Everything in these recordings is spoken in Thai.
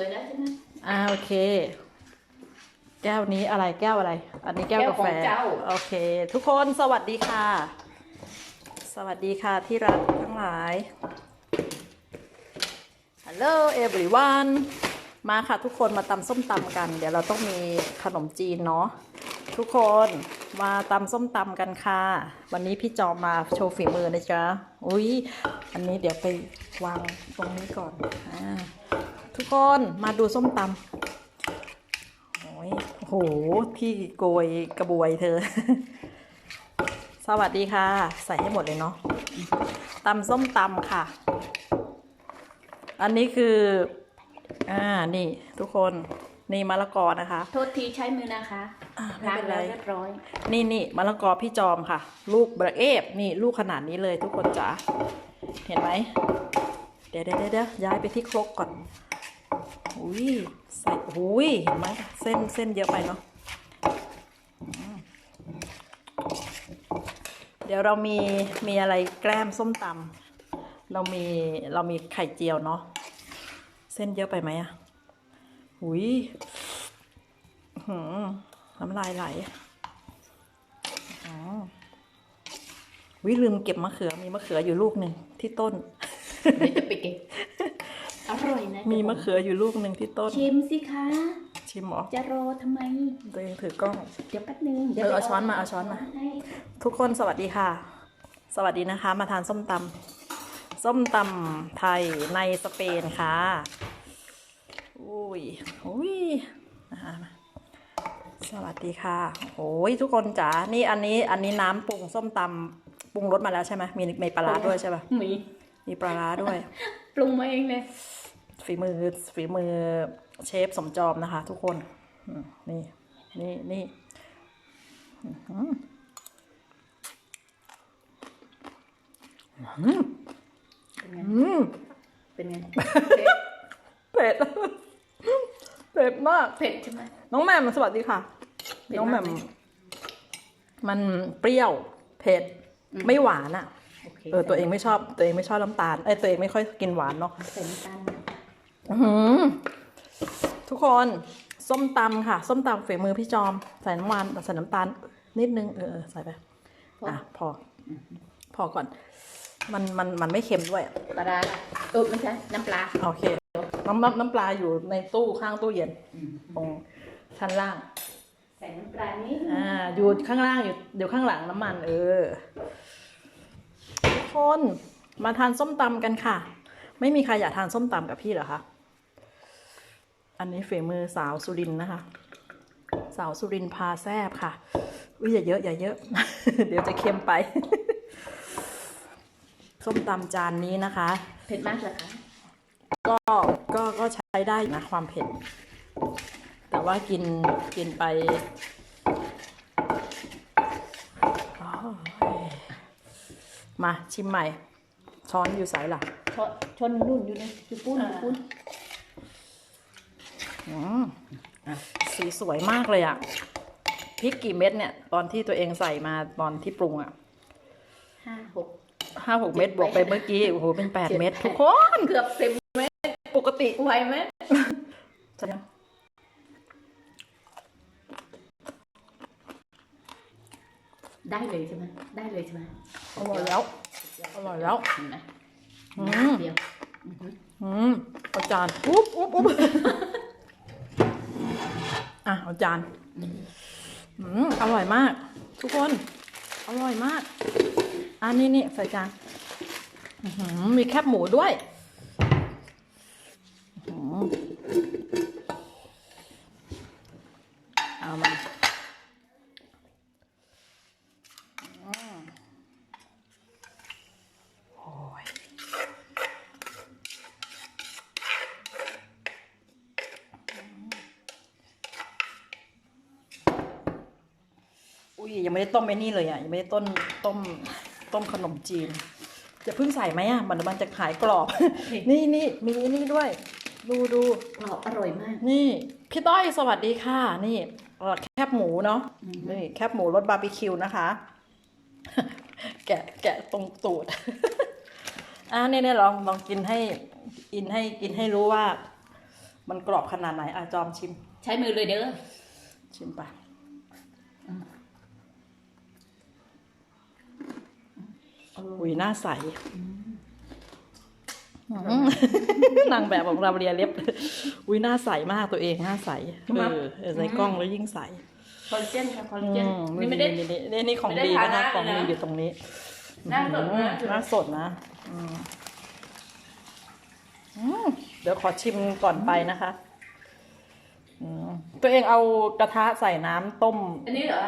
วยแล้วใช่ไหมอ่าโอเค แก้วนี้อะไรแก้วอะไร อันนี้แก้วกาแฟ แก้วของเจ้า โอเค ทุกคนสวัสดีค่ะ สวัสดีค่ะที่รักทั้งหลาย Hello everyone มาค่ะทุกคนมาตำส้มตำกัน เดี๋ยวเราต้องมีขนมจีนเนาะทุกคนมาตำส้มตำกันค่ะ วันนี้พี่จอมมาโชว์ฝีมือนะจ๊ะ อุ้ยอันนี้เดี๋ยวไปวางตรงนี้ก่อนอ่า ทุกคนมาดูส้มตำโอ้ยโอ้โห พี่โกยกระบวยเธอ สวัสดีค่ะ ใส่ให้หมดเลยเนาะตำส้มตำค่ะ อันนี้คือ อ่า นี่ทุกคน นี่มะละกอนะคะ โทษทีใช้มือนะคะอ่าไม่ล้างเป็นไรแล้วเรียบร้อย นี่นี่มะละกอพี่จอมค่ะ ลูกเบรเอฟนี่ลูกขนาดนี้เลยทุกคนจ๋าเห็นไหมเดี๋ยวเดี๋ยวเดี๋ยวย้ายไปที่ครกก่อน อุ้ยใส่อุ้ยเห็นไหมเส้นเส้นเยอะไปเนาะเดี๋ยวเรามีมีอะไรแกล้มส้มตำเรามีเรามีไข่เจียวเนาะเส้นเยอะไปไหมอะหุยหืมน้ำลายไหลอ๋อวิลืมเก็บมะเขือมีมะเขืออยู่ลูกหนึ่งที่ต้นเดี๋ยวจะไปเก็บ อร่อยนะมีมะเขืออยู่ลูกหนึ่งที่ต้น ชิมสิคะ ชิมเหรอ จะรอทำไม ตัวเองถือกล้อง เดี๋ยวแป๊บนึงเออเอาช้อนมาเอาช้อนมาให้ทุกคนสวัสดีค่ะ สวัสดีนะคะ มาทานส้มตำส้มตำไทยในสเปนค่ะ อุ้ยอุ้ยนะคะสวัสดีค่ะโอ้ยทุกคนจ๋า นี่อันนี้อันนี้น้ำปรุงส้มตำปรุงรสมาแล้วใช่ไหมมีมีปลาร้าด้วยใช่ปะหมี มีปลาร้าด้วย ปรุงมาเองเลย ฝีมือฝีมือเชฟสมจอมนะคะ ทุกคนอืมนี่นี่นี่อื้อหืออื้อเป็นไงหือเป็นไงเผ็ดเผ็ดมากเผ็ดใช่ไหมน้องแหม่มสวัสดีค่ะเผ็ดน้องแหม่มมากไหมมันเปรี้ยวเผ็ดไม่หวานอะโอเคเออตัวเองไม่ชอบตัวเองไม่ชอบน้ำตาลเอ้ยตัวเองไม่ค่อยกินหวานเนาะใส่น้ำตาลอื้อหือ ทุกคนส้มตำค่ะ ส้มตำฝีมือพี่จอม ใส่น้ำมันใส่น้ำตาล นิดนึง เออเออใส่ไปอะพอ พอก่อน มันมันมันไม่เค็มด้วยปลาร้าล่ะเออไม่ใช่น้ำปลา โอเค น้ำน้ำน้ำปลาอยู่ในตู้ข้างตู้เย็นตรงชั้นล่าง ใส่น้ำปลานิดนึงอ่าอยู่ข้างล่างอยู่อยู่ข้างหลังน้ำมัน เออ ทุกคนมาทานส้มตำกันค่ะ ไม่มีใครอยากทานส้มตำกับพี่เหรอคะ อันนี้ฝีมือสาวสุรินทร์นะคะ สาวสุรินทร์พาแซบค่ะอุ้ยอย่าเยอะอย่าเยอะ เดี๋ยวจะเค็มไป ส้มตำจานนี้นะคะ เผ็ดมากเหรอคะก็ก็ก็ใช้ได้นะความเผ็ด แต่ว่ากินกินไปโอ้ยมาชิมใหม่ ช้อนอยู่ใสล่ะชนชนนุ่นอยู่เลยอยู่ปุ้นอยู่ปุ้นอืม สีสวยมากเลยอะพริกกี่เม็ดเนี่ย ตอนที่ตัวเองใส่มาตอนที่ปรุงอะห้าหกห้าหกเม็ดบวกไปเมื่อกี้ โอ้โห เป็นแปดเม็ดทุกคนเกือบสิบปกติไหวไหมใช่ไหมได้เลยใช่ไหมได้เลยใช่ไหมอร่อยแล้ว อร่อยแล้วเห็นไหมอืมเดียวอือหืออืมเอาจานอุ๊บอุ๊บอุ๊บ อะเอาจานอืมอร่อยมาก ทุกคน อร่อยมาก อันนี้นี่ใส่จานมีแคบหมูด้วยเอามาอืมโอ้ย อุ้ ยยังไม่ได้ต้มไอ้นี่เลยอะยังไม่ได้ต้นต้มต้มขนมจีนจะเพิ่งใส่ไหมอะมันมันจะขายกรอบ นี่นี่มีไอ้นี่ด้วย ดูดูกรอบอร่อยมาก นี่พี่ต้อยสวัสดีค่ะ นี่เอ่อแคบหมูเนาะอืมนี่แคบหมูรสบาร์บีคิวนะคะ แกะแกะตรงตูดอะนี่นี่ลองลองกินให้กินให้กินให้รู้ว่า มันกรอบขนาดไหนอะจอมชิม ใช้มือเลยเด้อชิมไป อุ้ยหน้าใสนางแบบของเราเรียเล็บ อุ้ยหน้าใสมากตัวเองหน้าใสเออเออในกล้องแล้วยิ่งใสคอลลาเจนค่ะคอลลาอืเจนมนี่ไม่ได้นี่นี่นี่ของไม่ได้ดีนะทาคะนะของดีนะอยู่ตรงนี้หน้าสดมากอืมหน้าสดนะอืมอืมเดี๋ยวขอชิมก่อนไปนะคะอืมตัวเองเอากระทะใส่น้ำต้ม อันนี้เหรอ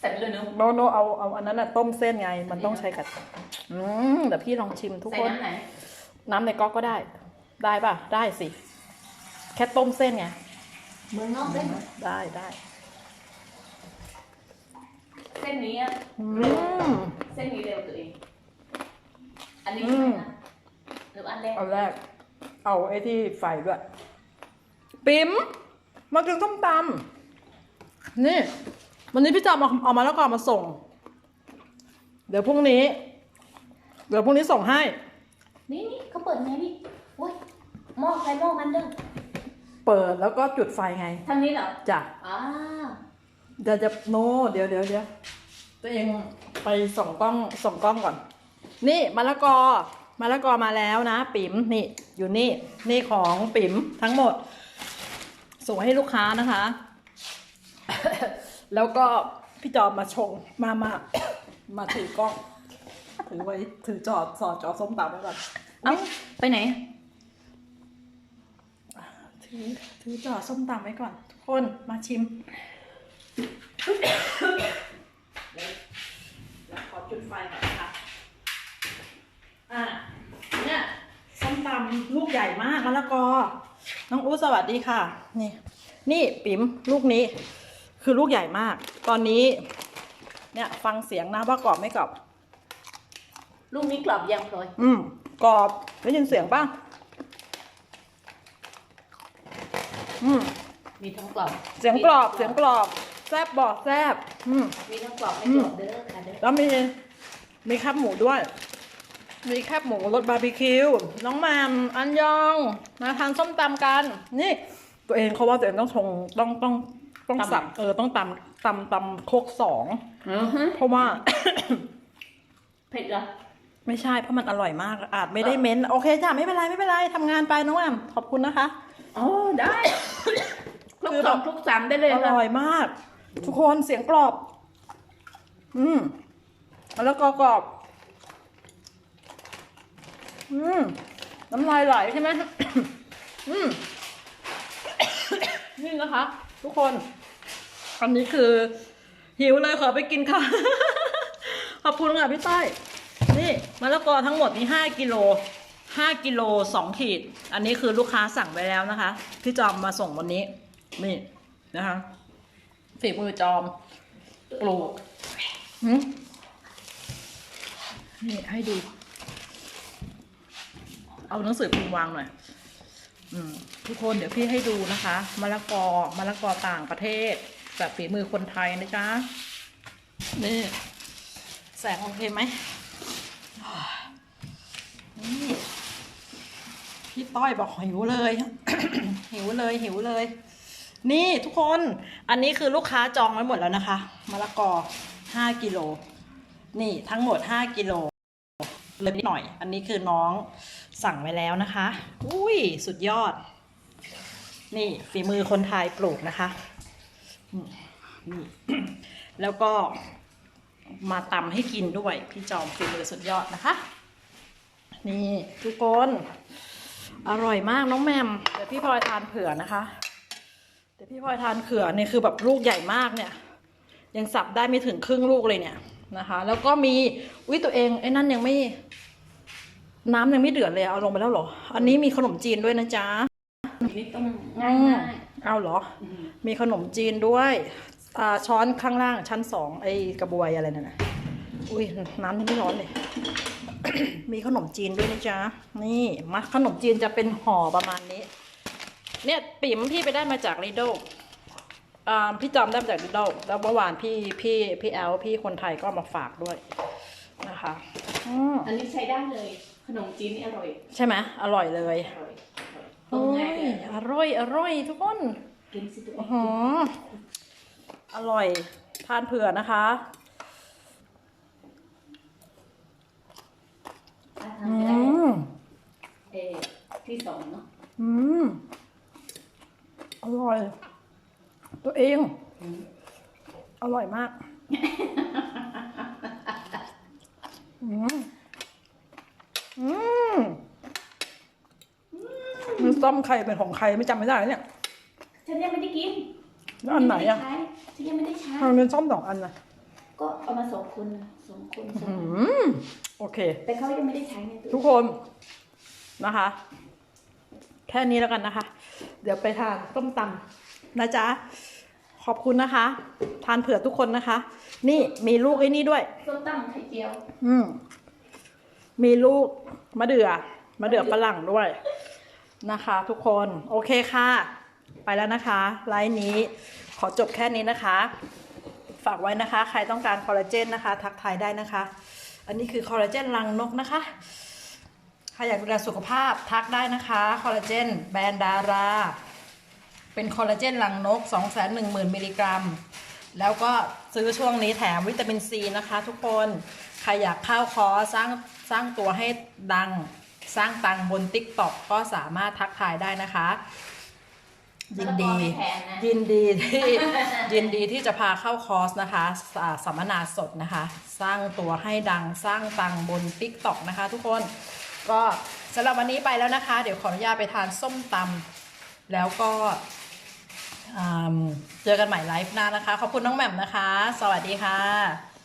ใส่ไปเลยเนอะโนโนเอาเอาอันนั้นน่ะต้มเส้นไง มันต้องใช้กระทะอืมเดี๋ยวพี่ลองชิมทุกใส่คน น้ำไหนน้ำในก๊อกก็ได้ ได้ป่ะ ได้สิ แค่ต้มเส้นไง เมืองนอกเส้นได้ได้เส้นนี้อะอืเร็วมเส้นนี้เร็วตัวเอง อันนี้อืม หรืออันแรกเอาแรก เอาไอ้ที่ไฟด้วย ปิ๋มมากินส้มตำนี่ วันนี้พี่จอมเอาเอามาแล้วก็มาส่ง เดี๋ยวพรุ่งนี้ เดี๋ยวพรุ่งนี้ส่งให้ นี่นี่เขาเปิดไงพี่โอ้ยหม้อใครหม้อมันเด้อเปิดแล้วก็จุดไฟไงทางนี้เหรอจ้ะอ่าเดี๋ยวจะโนเดี๋ยวเดี๋ยวเดี๋ยวตัวเองไปส่องกล้องส่องกล้องก่อน นี่มะละกอมะละกอมาแล้วนะ ปิ๋มนี่ อยู่นี่นี่ของปิ๋มทั้งหมด ส่งให้ลูกค้านะคะ แล้วก็พี่จอมมาชงมามามาถือกล้อง ถือไว้ถือจอดสอดจอส้มตำไว้ก่อนเอ้าไปไหน ถือถือจอดส้มตำไว้ก่อนทุกคนมาชิมแล้วขอจุดไฟก่อนนะคะอะเนี่ยส้มตำลูกใหญ่มากมะละกอน้องอู้สวัสดีค่ะ นี่ นี่ปิ๋มลูกนี้ คือลูกใหญ่มาก ตอนนี้ เนี่ยฟังเสียงนะว่ากรอบไม่กรอบ ลูกนี้กรอบยังพลอยอืมกรอบได้ยินเสียงป่ะอืมมีทั้งกรอบเสียงกรอบเสียงกรอบแซบบอกแซบอืมมีทั้งกรอบไม่กรอบเด้อค่ะเด้อแล้วมีมีแคบหมูด้วย มีแคบหมูรสบาร์บีคิว น้องแมมอันยอง มาทานส้มตำกัน นี่ ตัวเองเขาว่าตัวเองต้องชงต้องต้อง ต้องสับเออต้องตำตำตำโคกสองอือฮะเพราะว่า เผ็ดเหรอไม่ใช่เพราะมันอร่อยมาก อาจไม่ได้เม้นโอเคจ้ะไม่เป็นไรไม่เป็นไรทำงานไปน้องแอมขอบคุณนะคะอ๋อได้คลุกคือสแบอบงคลุกสามได้เลยอค่ะร่อยมาก ทุกคนเสียงกรอบ อืมแล้วก็กรอบ อืมน้ำลายไหลใช่ไหมอืมนี่นะคะ ทุกคน อันนี้คือหิวเลยขอไปกินข้าว ขอบคุณค่ะพี่ต้อย นี่มะละกอทั้งหมดนี่ห้ากิโลห้ากิโลสองขีด อันนี้คือลูกค้าสั่งไปแล้วนะคะ พี่จอมมาส่งวันนี้ นี่นะคะฝีมือจอมปลูกนี่ให้ดู เอาหนังสือพิมพ์วางหน่อยอทุกคนเดี๋ยวพี่ให้ดูนะคะมะละกอมะละกอต่างประเทศ แบบฝีมือคนไทยนะจ๊ะนี่แสงโอเคไหมนี่พี่ต้อยบอกหิวเลย หิวเลยหิวเลย นี่ทุกคนอันนี้คือลูกค้าจองไว้หมดแล้วนะคะมะละกอห้ากิโลนี่ทั้งหมดห้ากิโลเลยนิดหน่อย อันนี้คือน้องสั่งไว้แล้วนะคะ อุ้ยสุดยอด นี่ฝีมือคนไทยปลูกนะคะ นี่แล้วก็มาตำให้กินด้วย พี่จอมฝีมือสุดยอดนะคะ นี่ทุกคน อร่อยมากน้องแมมเดี๋ยวพี่พลอยทานเผื่อนะคะ เดี๋ยวพี่พลอยทานเผื่อเนี่ยคือแบบลูกใหญ่มากเนี่ย ยังสับได้ไม่ถึงครึ่งลูกเลยเนี่ยนะคะ แล้วก็มีอุ้ยตัวเองไอ้นั่นยังไม่ น้ำยังไม่เดือดเลยเอาลงไปแล้วเหรอ อันนี้มีขนมจีนด้วยนะจ๊ะนี่ต้องง่าง่าย เอาเหรออืมมีขนมจีนด้วยอ่าช้อนข้างล่างชั้นสองไอ้กระบวยอะไรนั่นนะอุ้ยน้ำยังไม่ร้อนเลย มีขนมจีนด้วยนะจ๊ะ นี่มาขนมจีนจะเป็นห่อประมาณนี้ เนี่ยปิ๋มพี่ไปได้มาจากลีโดอ่าพี่จอมได้มาจากลีโดแล้วเมื่อวานพี่พี่พี่แอลพี่คนไทยก็เอามาฝากด้วยนะคะอืมอันนี้ใช้ได้เลยขนมจีนนี่อร่อย ใช่ไหมอร่อยเลยอร่อยอร่อย โอ้ยอร่อยอร่อยทุกคนกินสิตัวเออื้องหืออร่อยทานเผื่อนะคะอะอืทำได้มเออที่สองเนาะอืมอร่อย ตัวเองอืมอร่อยมาก อืม อืมมัน ต้มไข่เป็นของใครไม่จำไม่ได้เนี่ยฉันยังไม่ได้กินแล้วอันไหนอะม่ด้ใช้ฉันยังไม่ได้ใช้ทำไมเป็นส้มสองอันนะก็เอามาสองคนนะสองคนสองอืคนมโอเค แต่เขายังไม่ได้ใช้ในตัวทุกคนนะคะ แค่นี้แล้วกันนะคะ เดี๋ยวไปทานต้มตำนะจ๊ะขอบคุณนะคะ ทานเผื่อทุกคนนะคะ นี่มีลูกไอ้นี่ด้วยส้มตำไข่เจียว อืมมีลูกมะเดื่อมะเดื่อฝรั่งด้วย นะคะทุกคนโอเคค่ะ ไปแล้วนะคะไลน์นี้ขอจบแค่นี้นะคะ ฝากไว้นะคะ ใครต้องการคอลลาเจนนะคะ ทักทายได้นะคะ อันนี้คือคอลลาเจนรังนกนะคะใครอยากดูแลสุขภาพทักได้นะคะคอลลาเจนแบรนด์ดารา เป็นคอลลาเจนรังนก 2 1 0 0 0 0 มิลลิกรัม แล้วก็ซื้อช่วงนี้แถมวิตามินซีนะคะ ทุกคนใครอยากเข้าคอสร้างสร้างตัวให้ดัง สร้างตังค์บน t ิ k t o k ก็สามารถทักทายได้นะคะ ยินดีมะละกอไม่แพงนะยินดีที่ยินดีที่จะพาเข้าคอร์สนะคะอ่าสัมมนาสดนะคะ สร้างตัวให้ดังสร้างตังค์บน t ิ k t o k นะคะ ทุกคนก็สำหรับวันนี้ไปแล้วนะคะ เดี๋ยวขออนุญาตไปทานส้มตำแล้วก็อืมเจอกันใหม่ไลฟ์หน้านะคะ ขอบคุณน้องแหม่มนะคะ สวัสดีค่ะ